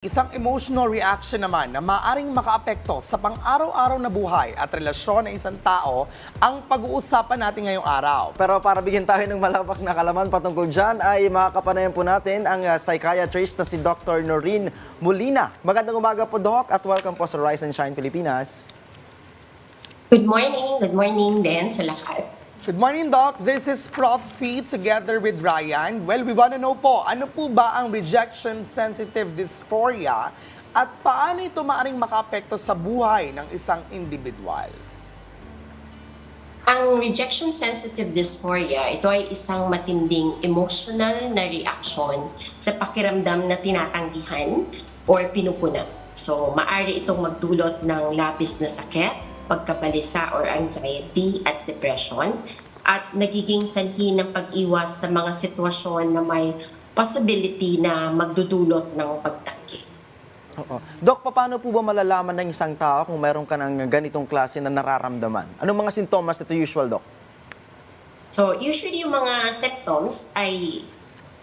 Isang emotional reaction naman na maaring makaapekto sa pang-araw-araw na buhay at relasyon ng isang tao ang pag-uusapan natin ngayong araw. Pero para bigyan tayo ng malawak na kalaman patungkol dyan, ay makakapanayan po natin ang uh, psychiatrist na si Dr. Noreen Molina. Magandang umaga po, Doc, at welcome po sa Rise and Shine Pilipinas. Good morning. Good morning din sa lahat. Good morning, Doc. This is Prof. Fee together with Ryan. Well, we want to know po, ano po ba ang rejection-sensitive dysphoria at paano ito maaring makaapekto sa buhay ng isang individual? Ang rejection-sensitive dysphoria, ito ay isang matinding emotional na reaction sa pakiramdam na tinatanggihan or pinupuna. So, maari itong magdulot ng labis na sakit, pagkabalisa or anxiety at depression at nagiging sanhi ng pag-iwas sa mga sitwasyon na may possibility na magdudulot ng pagtanggi. Oo. Doc, paano po ba malalaman ng isang tao kung meron ka ng ganitong klase na nararamdaman? Anong mga sintomas nito usual, Doc? So, usually yung mga symptoms ay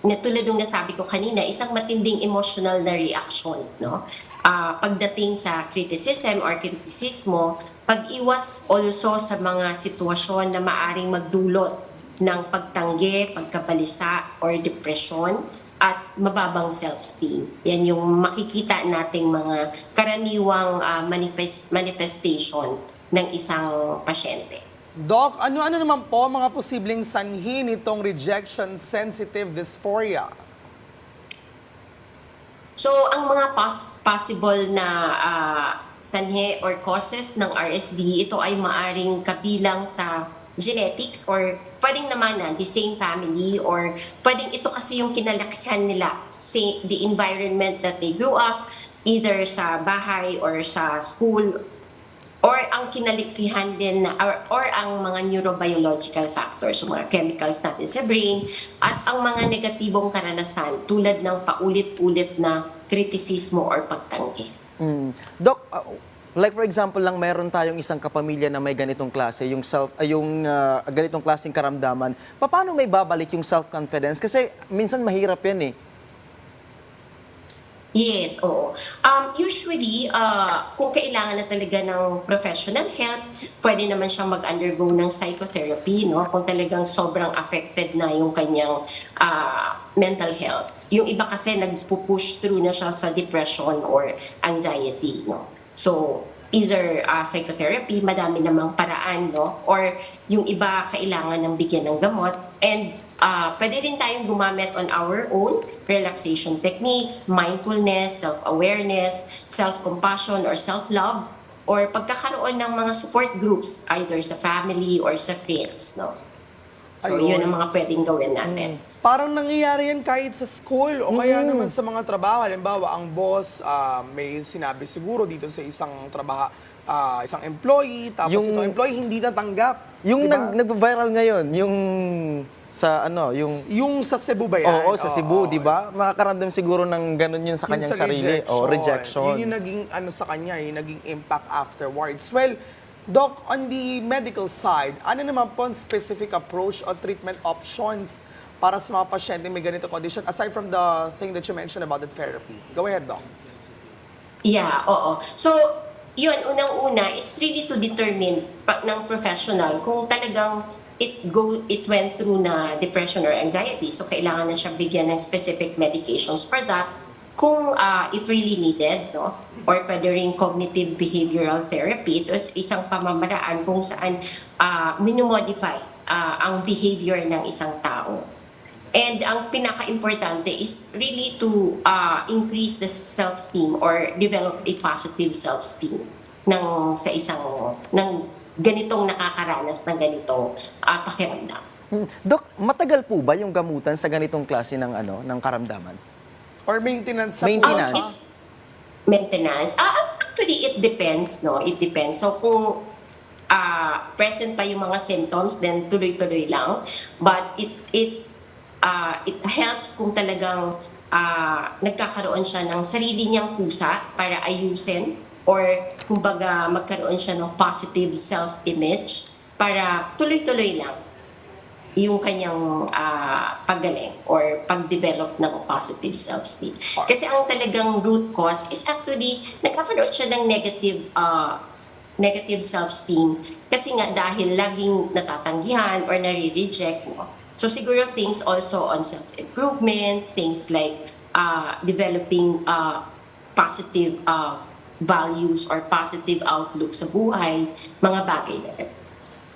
na tulad ng nasabi ko kanina, isang matinding emotional na reaction, no? Ah, pagdating sa criticism or kritisismo, pag-iwas also sa mga sitwasyon na maaring magdulot ng pagtanggi, pagkabalisa, or depression, at mababang self-esteem. Yan yung makikita nating mga karaniwang ah, manifest, manifestation ng isang pasyente. Doc, ano-ano naman po mga posibleng sanhi nitong rejection-sensitive dysphoria? So, ang mga pos- possible na ah, sanhe or causes ng RSD, ito ay maaring kabilang sa genetics or pwedeng naman na the same family or pwedeng ito kasi yung kinalakihan nila, say, the environment that they grew up, either sa bahay or sa school or ang kinalikihan din na, or, or ang mga neurobiological factors, so mga chemicals natin sa brain, at ang mga negatibong karanasan tulad ng paulit-ulit na kritisismo or pagtanggi. Mm. Doc, uh, like for example lang, meron tayong isang kapamilya na may ganitong klase, yung self, uh, yung uh, ganitong klaseng karamdaman. Paano may babalik yung self-confidence? Kasi minsan mahirap yan eh. Yes, oo. Um, usually, uh, kung kailangan na talaga ng professional help, pwede naman siyang mag-undergo ng psychotherapy, no? Kung talagang sobrang affected na yung kanyang uh, mental health. Yung iba kasi nagpo-push through na siya sa depression or anxiety, no? So, either uh, psychotherapy, madami namang paraan, no? Or yung iba kailangan ng bigyan ng gamot. And uh, pwede rin tayong gumamit on our own relaxation techniques, mindfulness, self-awareness, self-compassion or self-love, or pagkakaroon ng mga support groups either sa family or sa friends, no? So, Ayun. yun ang mga pwedeng gawin natin. Parang nangyayari yan kahit sa school o kaya naman sa mga trabaho. Halimbawa, ang boss ah, may sinabi siguro dito sa isang trabaho, ah, isang employee, tapos Yung- itong employee hindi natanggap. Yung Di ba? nag, nag-viral ngayon, yung sa ano, yung Yung sa Cebu ba yan? Oo, sa Cebu, Oo. di ba? Makakaramdam siguro ng ganun yun sa Yung kanyang sa sarili. O rejection. Yun yung naging ano sa kanya, yung naging impact afterwards. Well, Doc, on the medical side, ano naman po ang specific approach or treatment options para sa mga pasyente may ganito condition aside from the thing that you mentioned about the therapy? Go ahead, Doc. Yeah, oo. So, yun, unang-una is really to determine ng professional kung talagang it go it went through na depression or anxiety. So, kailangan na siya bigyan ng specific medications for that kung ah, if really needed, no? Or pwede rin cognitive behavioral therapy. Ito is isang pamamaraan kung saan ah, minumodify ah, ang behavior ng isang tao. And ang pinaka-importante is really to uh, increase the self-esteem or develop a positive self-esteem ng sa isang ng ganitong nakakaranas ng ganitong uh, pakiramdam. Hmm. Dok, matagal po ba yung gamutan sa ganitong klase ng ano, ng karamdaman? Or maintenance na Maintenance. po. It- maintenance. Ah, actually, it depends, no? It depends. So, kung ah, present pa yung mga symptoms, then tuloy-tuloy lang. But it it ah, it helps kung talagang ah, nagkakaroon siya ng sarili niyang kusa para ayusin or kumbaga magkaroon siya ng positive self-image para tuloy-tuloy lang yung kanyang ah, paggaling or pag-develop ng positive self-esteem. Kasi ang talagang root cause is actually nagkakaroon siya ng negative ah, negative self-esteem kasi nga dahil laging natatanggihan or nare-reject mo. So siguro things also on self-improvement, things like uh, developing uh, positive uh, values or positive outlook sa buhay, mga bagay na ganun.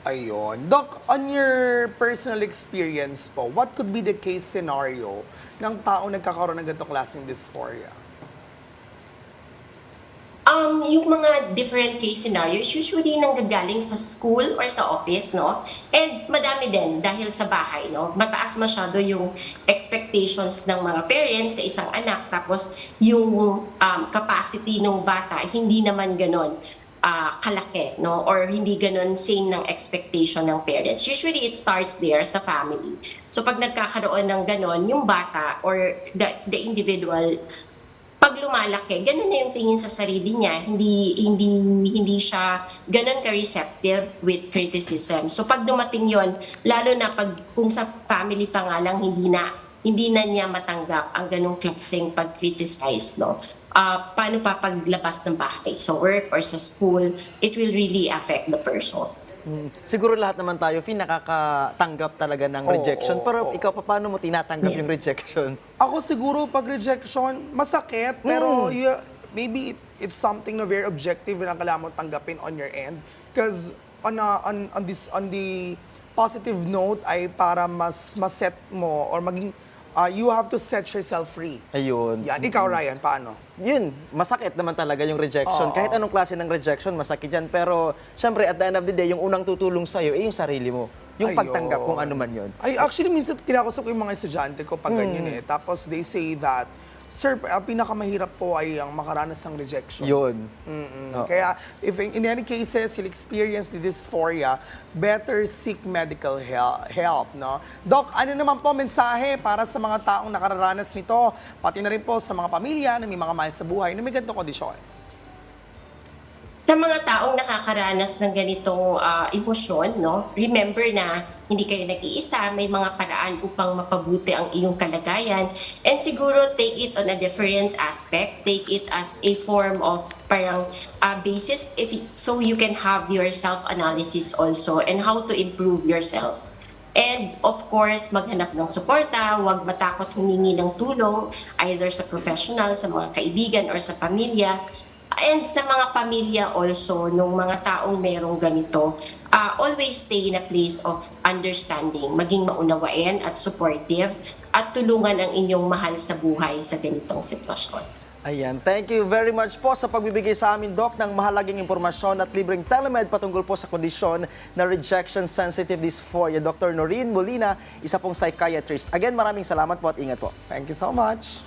Ayun. Doc, on your personal experience po, what could be the case scenario ng tao nagkakaroon ng ganitong klaseng dysphoria? Um, yung mga different case scenarios, usually nanggagaling sa school or sa office, no? And madami din dahil sa bahay, no? Mataas masyado yung expectations ng mga parents sa isang anak. Tapos yung um, capacity ng bata, hindi naman ganon ah, kalaki, no? Or hindi ganon same ng expectation ng parents. Usually it starts there sa family. So pag nagkakaroon ng ganon, yung bata or the, the individual pag lumalaki, ganun na yung tingin sa sarili niya. Hindi hindi hindi siya ganun ka-receptive with criticism. So pag dumating yon, lalo na pag kung sa family pa nga lang hindi na hindi na niya matanggap ang ganung klaseng pag-criticize, no? Ah, paano pa paglabas ng bahay sa work or sa school, it will really affect the person. Mm, Siguro lahat naman tayo, Fin, nakakatanggap talaga ng Oo, rejection. oo, Pero ikaw, pa, paano mo tinatanggap yung rejection? Ako siguro pag rejection, masakit, pero Hmm. you- maybe it- it's something na very objective na kailangan mo tanggapin on your end. Because on, a- on, on, this, on the positive note ay para mas maset mo or maging, uh, you have to set yourself free. Ayun. Yan. Ikaw, Ryan, paano? Yun, masakit naman talaga yung rejection. Oo. Kahit anong klase ng rejection, masakit yan. Pero, syempre, at the end of the day, yung unang tutulong sa'yo, eh, yung sarili mo. Yung Ayun. pagtanggap kung ano man yun. Ay, actually, minsan kinakusap ko yung mga estudyante ko pag ganyan Hmm. eh. Tapos they say that, Sir, ang pinakamahirap po ay ang makaranas ng rejection. Yun. Mm-mm. Oo. Kaya if in, in any cases you'll experience the dysphoria, better seek medical hel- help, no? Doc, ano naman po mensahe para sa mga taong nakararanas nito, pati na rin po sa mga pamilya na may mga mahal sa buhay na may ganitong kondisyon? Sa mga taong nakakaranas ng ganitong ah, emosyon, no, remember na hindi kayo nag-iisa, may mga paraan upang mapabuti ang iyong kalagayan. And siguro take it on a different aspect, take it as a form of parang ah, basis if so you can have your self-analysis also and how to improve yourself. And of course, maghanap ng suporta, huwag matakot humingi ng tulong either sa professional, sa mga kaibigan or sa pamilya. And sa mga pamilya also, nung mga taong merong ganito, uh, always stay in a place of understanding, maging maunawain at supportive at tulungan ang inyong mahal sa buhay sa ganitong sitwasyon. Ayan, thank you very much po sa pagbibigay sa amin, Doc, ng mahalagang impormasyon at libreng telemed patungkol po sa kondisyon na rejection-sensitive dysphoria. Dr. Noreen Molina, isa pong psychiatrist. Again, maraming salamat po at ingat po. Thank you so much.